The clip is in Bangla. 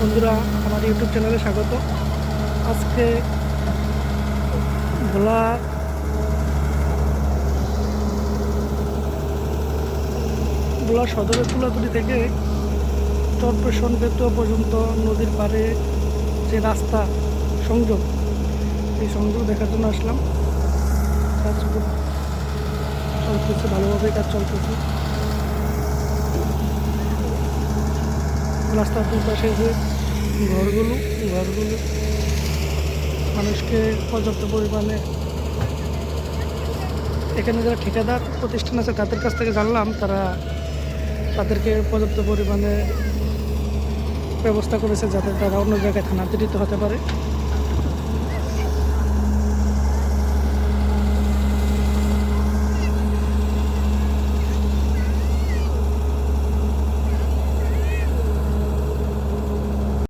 বন্ধুরা আমার ইউটিউব চ্যানেলে স্বাগত। আজকে ভোলা ভোলা সদরের তুলাতুলি থেকে চরপেশন বেতুয়া পর্যন্ত নদীর পাড়ে যে রাস্তা সংযোগ, এই সংযোগ দেখার জন্য আসলাম। কাজ চলতেছে ভালোভাবে কাজ চলতেছে। রাস্তার দুপাশে যে ঘরগুলো ঘরগুলো মানুষকে পর্যাপ্ত পরিমাণে এখানে যারা ঠিকাদার প্রতিষ্ঠান আছে, তাদের কাছ থেকে জানলাম, তারা তাদেরকে পর্যাপ্ত পরিমাণে ব্যবস্থা করেছে যাতে তারা অন্য জায়গায় স্থানান্তরিত হতে পারে।